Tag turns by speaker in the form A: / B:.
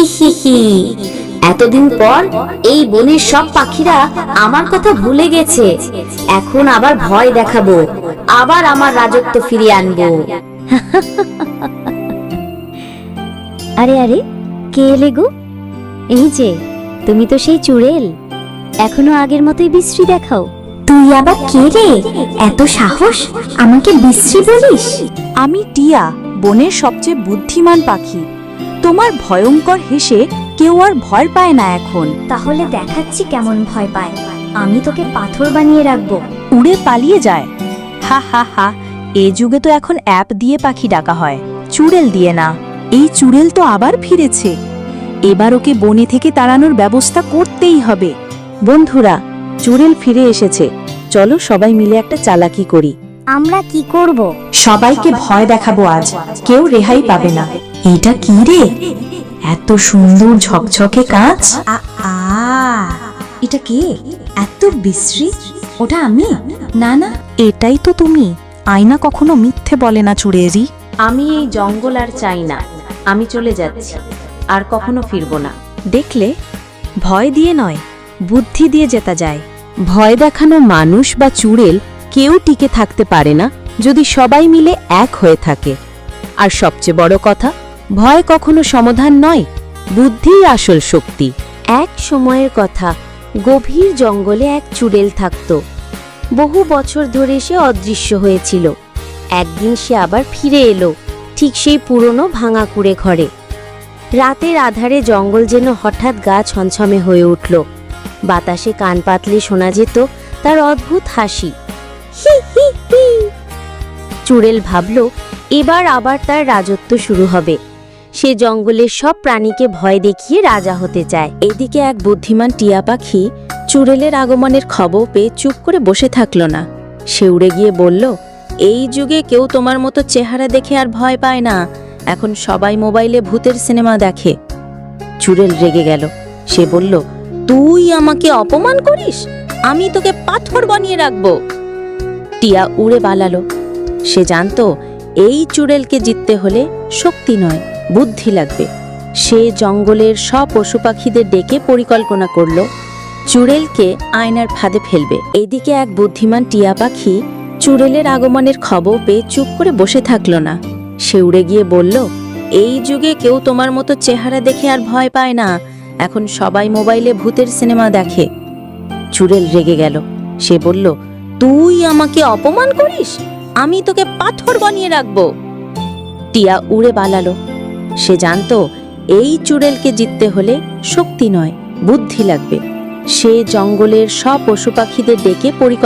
A: হি হি হি। এতদিন পর এই বনের সব পাখিরা আমার কথা ভুলে গেছে। এখন আবার ভয় দেখাবো। আবার আমার রাজত্ব ফিরিয়ে আনব।
B: আরে আরে কে এলে গো? এই যে তুমি তো সেই চুড়েল। এখনও আগের মতোই বিশ্রী দেখাও।
C: তুই আবার কে রে? এত সাহস? আমাকে বিশ্রী বলিস?
D: আমি টিয়া বনের সবচেয়ে বুদ্ধিমান পাখি। তোমার ভয়ঙ্কর হেসে কেউ আর ভয় পায় না এখন।
C: তাহলে দেখাচ্ছি কেমন ভয় পায়। আমি তোকে পাথর বানিয়ে রাখব।
D: উড়ে পালিয়ে যায়। হা হা হা এ যুগে তো এখন অ্যাপ দিয়ে পাখি ডাকা হয়। চুড়েল দিয়ে না। এই চুড়েল তো আবার ফিরেছে। এবার ওকে বনে থেকে তাড়ানোর ব্যবস্থা করতেই হবে। বন্ধুরা চুড়েল ফিরে এসেছে। চলো সবাই মিলে একটা চালাকি করি।
C: আমরা কি করব?
D: সবাইকে ভয় দেখাবো আজ। কেউ রেহাই পাবে না। এটা কি রে? এত সুন্দর ঝকঝকে কাঁচ
E: আ এটা কে? এত বিশ্রী? ওটা আমি? না না।
D: এটাই তো তুমি। আয়না কখনো মিথ্যে বলে না চুড়েরি।
A: আমি এই জঙ্গল আর চাই না। আমি চলে যাচ্ছি। আর কখনো ফিরবো না।
D: দেখলে? ভয় দিয়ে নয় বুদ্ধি দিয়ে জেতা যায়। ভয় দেখানো মানুষ বা চুড়েল কেউ টিকে থাকতে পারে না যদি সবাই মিলে এক হয়ে থাকে। আর সবচেয়ে বড় কথা, ভয় কখনো সমাধান নয় বুদ্ধিই আসল শক্তি।
B: এক সময়ের কথা, গভীর জঙ্গলে এক চুড়েল থাকত। বহু বছর ধরে সে অদৃশ্য হয়েছিল। একদিন সে আবার ফিরে এলো, ঠিক সেই পুরনো ভাঙা কুড়ে ঘরে। রাতের আধারে জঙ্গল যেন হঠাৎ গা ছমছমে হয়ে উঠল। বাতাসে কান পাতলে শোনা যেত তার অদ্ভুত হাসি। চুড়েল ভাবল, এবার আবার তার রাজত্ব শুরু হবে। সে জঙ্গলের সব প্রাণীকে ভয় দেখিয়ে রাজা হতে চায়।
D: এদিকে এক বুদ্ধিমান টিয়া পাখি চুড়েলের আগমনের খবর পেয়ে চুপ করে বসে থাকল না। সে উড়ে গিয়ে বলল, এই যুগে কেউ তোমার মতো চেহারা দেখে আর ভয় পায় না। এখন সবাই মোবাইলে ভূতের সিনেমা দেখে চুড়েল রেগে গেল। সে বলল, তুই আমাকে অপমান করিস? আমি তোকে পাথর বানিয়ে রাখব। টিয়া উড়ে পালালো। সে জানতো এই চুড়েলকে জিততে হলে শক্তি নয়, বুদ্ধি লাগবে। সে জঙ্গলের সব পশু পাখিদের ডেকে পরিকল্পনা করল, চুড়েলকে আয়নার ফাঁদে ফেলবে। এদিকে এক বুদ্ধিমান টিয়া পাখি চুড়েলের আগমনের খবর পেয়ে চুপ করে বসে থাকল না। সে উড়ে গিয়ে বলল, এই যুগে কেউ তোমার মতো চেহারা দেখে আর ভয় পায় না। এখন সবাই মোবাইলে ভূতের সিনেমা দেখে। চুড়েল রেগে গেল। সে বলল তুই আমাকে অপমান করিস? আমি তোকে পাথর বানিয়ে রাখব। টিয়া উড়ে বালালো সে জানতো এই চুড়েলকে জিততে হলে শক্তি নয়, বুদ্ধি লাগবে। সে জঙ্গলের সব পশু পাখিদের ডেকে পরিকল্পনা